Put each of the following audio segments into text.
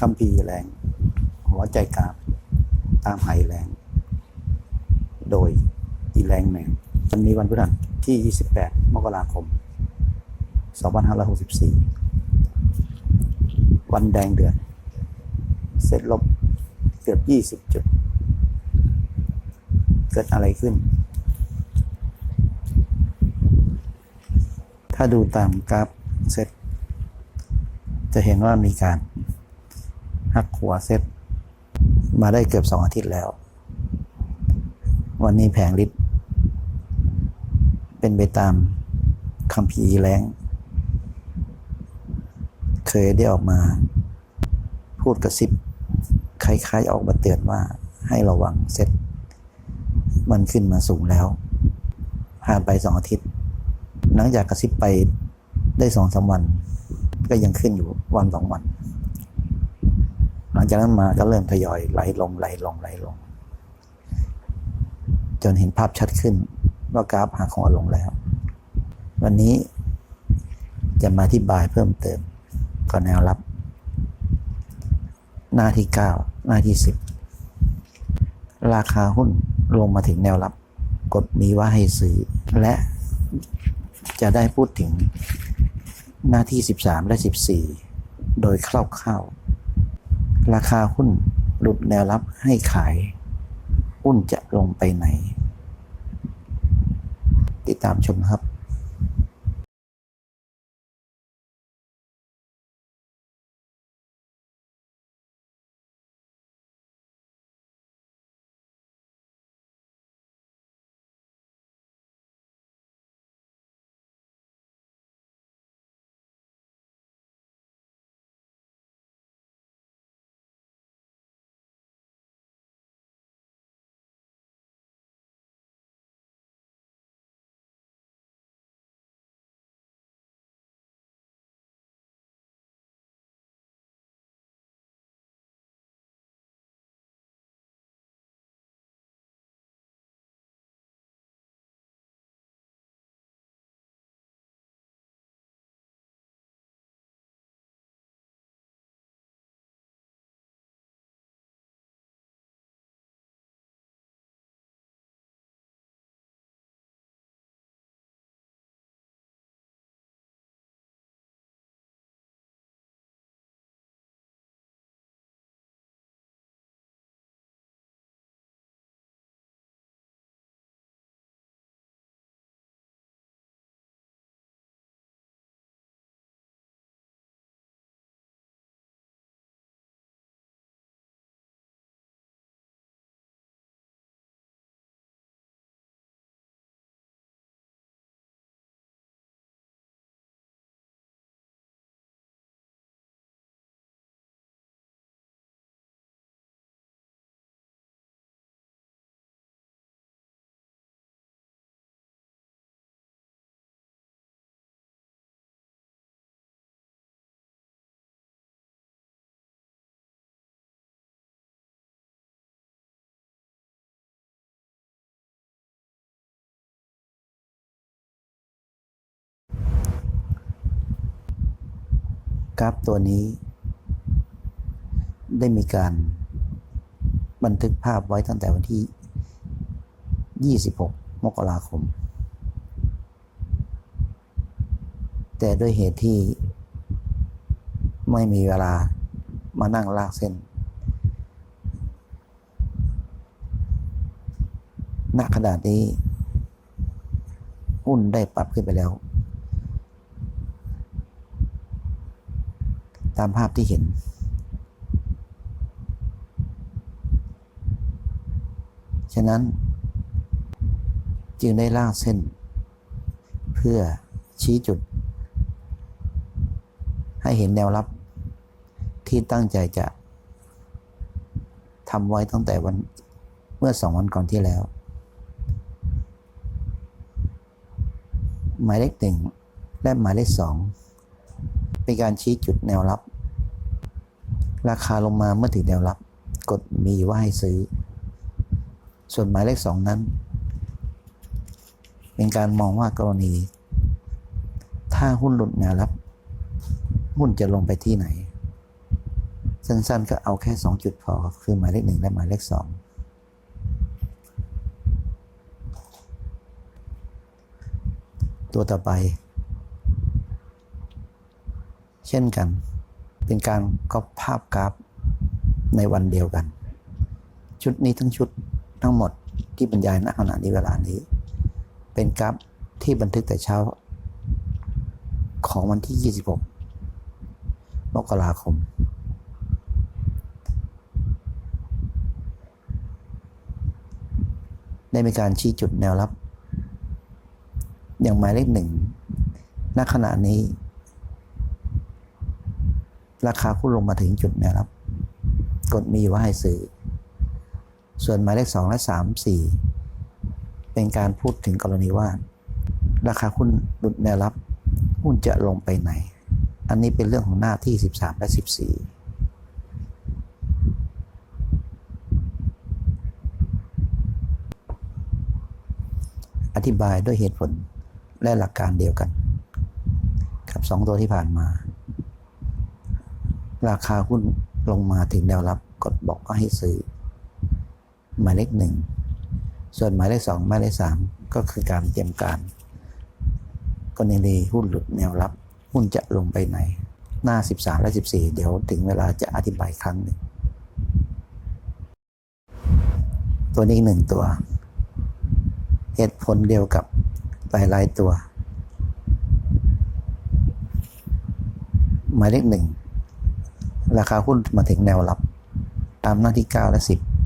คัมภีร์แรง หัวใจกราบตามไหแรง โดยอีแรงแมงวันนี้วันพฤหัสที่ 28 มกราคม 2564 วันแดงเดือนเสร็จลบเกือบ 20 จุด เกิดอะไรขึ้น ถ้าดูตามกราฟเซตจะเห็นว่ามีการ หักหัวเซตมาได้เกือบสองอาทิตย์แล้ว วันนี้แผงลิตรเป็นไปตามคำพีแรงเคยได้ออกมา พูดกระซิบคล้ายๆออกมาเตือนว่าให้ระวังเซตมันขึ้นมาสูงแล้ว ผ่านไปสองอาทิตย์ หลังจากกระซิบไปได้สองสามวัน ก็ยังขึ้นอยู่วันสองวัน งจากนั้นมาก็เริ่มทยอยไหลลงไหลลงไหลลง จนเห็นภาพชัดขึ้น ว่ากราฟหักหัวลงแล้ว วันนี้จะมาอธิบายเพิ่มเติมก่อนแนวรับ หน้าที่เก้าหน้าที่สิบราคาหุ้นลงมาถึงแนวรับ กดมีว่าให้ซื้อ และจะได้พูดถึงหน้าที่ 13 และ 14 โดยคร่าวๆ ราคาหุ้นหลุดแนวรับให้ขาย หุ้นจะลงไปไหน ติดตามชมครับ กราฟตัวนี้ ได้มีการบันทึกภาพไว้ตั้งแต่วันที่ 26 มกราคม แต่ด้วยเหตุที่ไม่มีเวลามานั่งลากเส้น ณ ขนาดนี้ หุ้นได้ปรับขึ้นไปแล้ว ตามภาพที่เห็น ฉะนั้นจึงได้ลากเส้น เพื่อชี้จุด ให้เห็นแนวรับที่ตั้งใจจะทำไว้ตั้งแต่วันเมื่อสองวันก่อนที่แล้ว หมายเลขหนึ่งและหมายเลขสอง เป็นการชี้จุดแนวรับ ราคาลงมาเมื่อถึงแนวรับ กดมีว่าให้ซื้อ ส่วนหมายเลขสองนั้น เป็นการมองว่ากรณี ถ้าหุ้นหลุดแนวรับ หุ้นจะลงไปที่ไหน สั้นๆก็เอาแค่สองจุดพอ คือหมายเลขหนึ่งและหมายเลขสองตัวต่อไป เช่นกัน เป็นการก๊อปภาพกราฟในวันเดียวกัน ชุดนี้ทั้งชุดทั้งหมดที่บรรยายณขณะนี้เวลานี้ เป็นกราฟที่บันทึกแต่เช้า ของวันที่ 26 มกราคม ได้มีการชี้จุดแนวรับ อย่างหมายเลขหนึ่งณขณะนี้ ราคาพุ่งลงมาถึงจุดแนวรับกดมีว่าให้ซื้อ ส่วนหมายเลขสองและสามสี่เป็นการพูดถึงกรณีว่า ราคาหุ้นหลุดแนวรับหุ้นจะลงไปไหน อันนี้เป็นเรื่องของหน้าที่ 13 และ 14 อธิบายด้วยเหตุผลและหลักการเดียวกัน กับสองตัวที่ผ่านมา ราคาหุ้นลงมาถึงแนวรับกดบอกว่าให้ซื้อ หมายเลขหนึ่ง ส่วนหมายเลขสองหมายเลขสามก็คือการเตรียมการกรณีหุ้นหลุดแนวรับ หุ้นจะลงไปไหน หน้า 13 และ 14 เดี๋ยวถึงเวลาจะอธิบายครั้งหนึ่ง ตัวนี้อีกหนึ่งตัว เหตุผลเดียวกับหลายๆตัว หมายเลขหนึ่ง ราคาหุ้นมาถึงแนวรับ ตามหน้าที่ 9 และ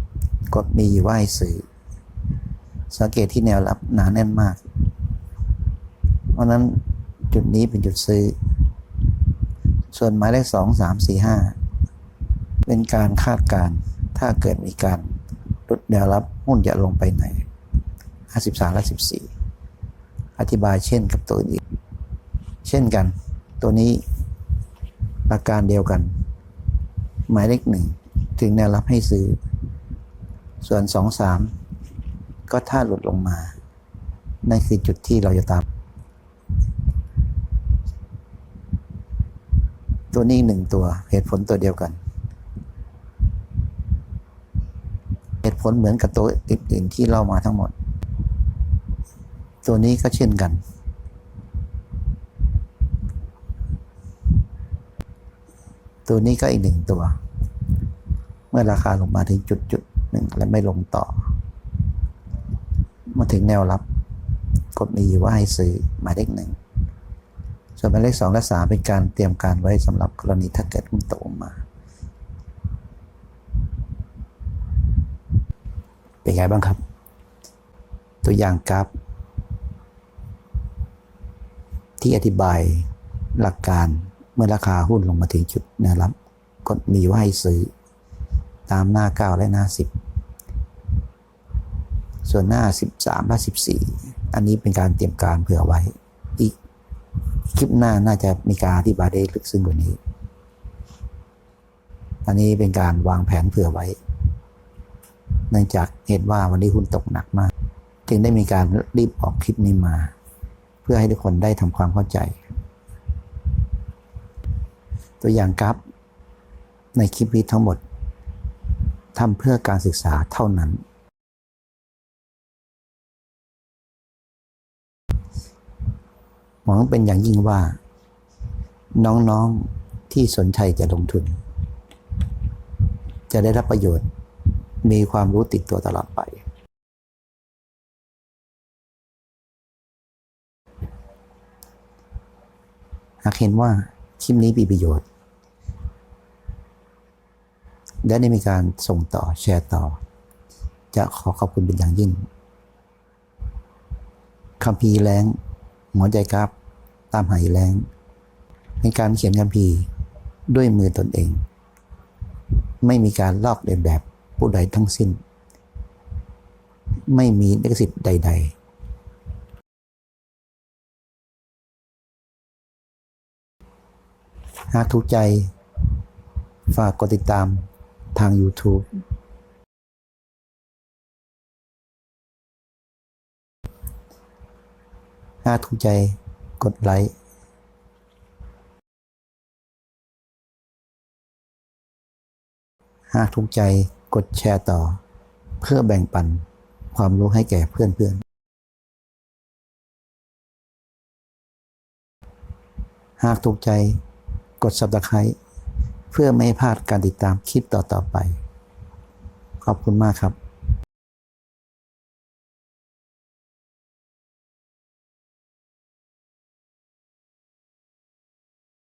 10 กดมีว่าให้ซื้อสังเกตที่แนวรับหนาแน่นมาก เพราะนั้นจุดนี้เป็นจุดซื้อ ส่วนหมายเลขสองสามสี่ห้าเป็นการคาดการณ์ถ้าเกิดมีการลดแนวรับหุ้นจะลงไปไหนห้าสิบสามและสิบสี่อธิบายเช่นกับตัวอื่นเช่นกัน ตัวนี้หลักการเดียวกัน หมายเลขหนึ่งถึงแนวรับให้ซื้อ ส่วนสองสามก็ถ้าหลุดลงมา นั่นคือจุดที่เราจะตาม ตัวนี้หนึ่งตัวเหตุผลตัวเดียวกัน เหตุผลเหมือนกับตัวอื่นๆที่เล่ามาทั้งหมด ตัวนี้ก็เช่นกัน ตัวนี้ก็อีกหนึ่งตัว เมื่อราคาลงมาถึงจุดจุดหนึ่งและไม่ลงต่อ มาถึงแนวรับ กดมีว่าให้ซื้อหมายเลขหนึ่งส่วนหมายเลขสองและสามเป็นการเตรียมการไว้สำหรับกรณีถ้าเกิดหุ้นตกมา เป็นไงบ้างครับ ตัวอย่างกราฟที่อธิบายหลักการ เมื่อราคาหุ้นลงมาถึงจุดแนวรับกดมีว่าให้ซื้อ ตามหน้า 9 และหน้า 10 ส่วนหน้า 13และ14 อันนี้เป็นการเตรียมการเผื่อไว้ อีกคลิปหน้าน่าจะมีการอธิบายได้ลึกซึ้งกว่านี้ อันนี้เป็นการวางแผนเผื่อไว้ เนื่องจากเหตุว่าวันนี้หุ้นตกหนักมาก จึงได้มีการรีบออกคลิปนี้มา เพื่อให้ทุกคนได้ทำความเข้าใจ ตัวอย่างกราฟในคลิปนี้ทั้งหมดทำเพื่อการศึกษาเท่านั้น หวังเป็นอย่างยิ่งว่า น้องๆที่สนใจจะลงทุน จะได้รับประโยชน์ มีความรู้ติดตัวตลอดไป หากเห็นว่าคลิปนี้มีประโยชน์ และได้มีการส่งต่อแชร์ต่อ จะขอขอบคุณเป็นอย่างยิ่งคำพีแรงหัวใจกราฟตามหายแรงเป็นการเขียนคำพีด้วยมือตนเอง ไม่มีการลอกเลียนแบบผู้ใดทั้งสิ้น ไม่มีลิขสิทธิ์ใด ๆหากถูกใจ ฝากกดติดตาม ทาง YouTube หากถูกใจกดไลค์หากถูกใจกดแชร์ต่อ เพื่อแบ่งปันความรู้ให้แก่เพื่อนๆ หากถูกใจกด subscribe เพื่อไม่ให้พลาดการติดตามคลิปต่อๆไป ขอบคุณมากครับ